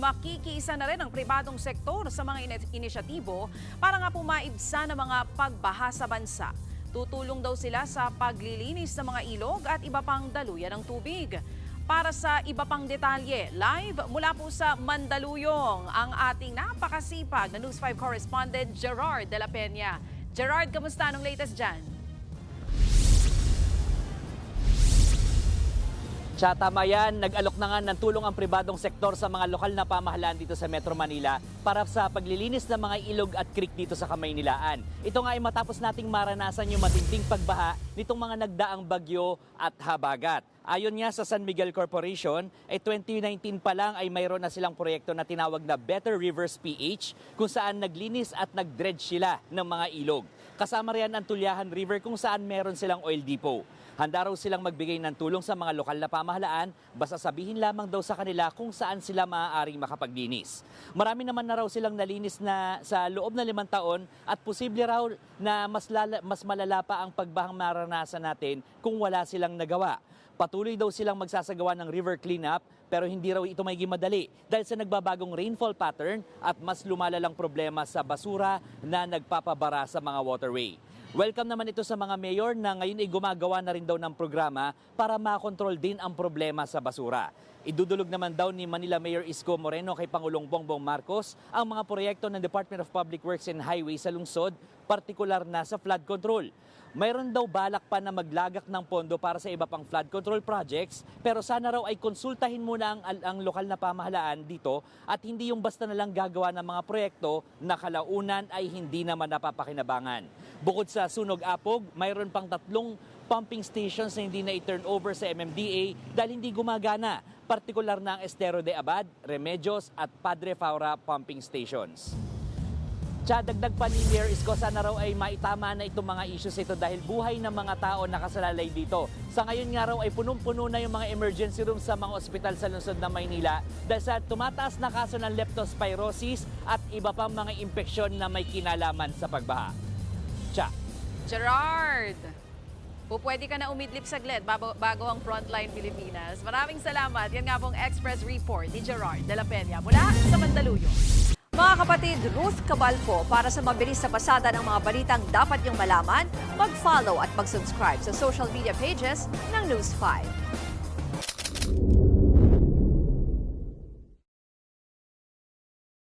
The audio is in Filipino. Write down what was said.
makikiisa na rin ang pribadong sektor sa mga ini- inisyatibo para nga po maibsa ng mga pagbaha sa bansa. Tutulong daw sila sa paglilinis ng mga ilog at iba pang daluyan ng tubig. Para sa iba pang detalye, live mula po sa Mandaluyong, ang ating napakasipag na News 5 correspondent Gerard de la Peña. Gerard, kamusta? Anong latest dyan? Siya, tama yan. Nag-alok na nga ng tulong ang pribadong sektor sa mga lokal na pamahalaan dito sa Metro Manila para sa paglilinis ng mga ilog at creek dito sa Kamaynilaan. Ito nga ay matapos nating maranasan yung matinding pagbaha nitong mga nagdaang bagyo at habagat. Ayon nga sa San Miguel Corporation, ay 2019 pa lang ay mayroon na silang proyekto na tinawag na Better Rivers PH kung saan naglinis at nag-dredge sila ng mga ilog. Kasama riyan ang Tulyahan River kung saan meron silang oil depot. Handa raw silang magbigay ng tulong sa mga lokal na pamahalaan basta sabihin lamang daw sa kanila kung saan sila maaaring makapaglinis. Marami naman na raw silang nalinis na sa loob na limang taon at posible raw na mas, lala, mas malala pa ang pagbahang maranasan natin kung wala silang nagawa. Patuloy daw silang magsasagawa ng river cleanup pero hindi raw ito may madali dahil sa nagbabagong rainfall pattern at mas lumalalang problema sa basura na nagpapabara sa mga waterway. Welcome naman ito sa mga mayor na ngayon ay gumagawa na rin daw ng programa para makontrol din ang problema sa basura. Idudulog naman daw ni Manila Mayor Isko Moreno kay Pangulong Bongbong Marcos ang mga proyekto ng Department of Public Works and Highways sa lungsod, partikular na sa flood control. Mayroon daw balak pa na maglagak ng pondo para sa iba pang flood control projects pero sana raw ay konsultahin muna ang, ang lokal na pamahalaan dito at hindi yung basta na lang gagawa ng mga proyekto na kalaunan ay hindi naman napapakinabangan. Bukod sa Sunog Apog, mayroon pang tatlong pumping stations na hindi na i-turn over sa MMDA dahil hindi gumagana, partikular na ang Estero de Abad, Remedios at Padre Faura pumping stations. Tsa, dagdag pa ni Mayor Isko, sana raw ay maitama na itong mga issues ito dahil buhay ng mga tao nakasalalay dito. Sa ngayon nga raw ay punong-puno na yung mga emergency rooms sa mga ospital sa lungsod ng Maynila dahil sa tumataas na kaso ng leptospirosis at iba pang mga impeksyon na may kinalaman sa pagbaha. Tsa. Gerard! Pupwede ka na umidlip saglit bago, bago ang Frontline Pilipinas. Maraming salamat. Yan nga pong Express Report ni Gerard de la Peña mula sa Mandaluyong. Mga kapatid, Ruth Cabalpo para sa mabilis na pasada ng mga balitang dapat niyong malaman, mag-follow at mag-subscribe sa social media pages ng News 5.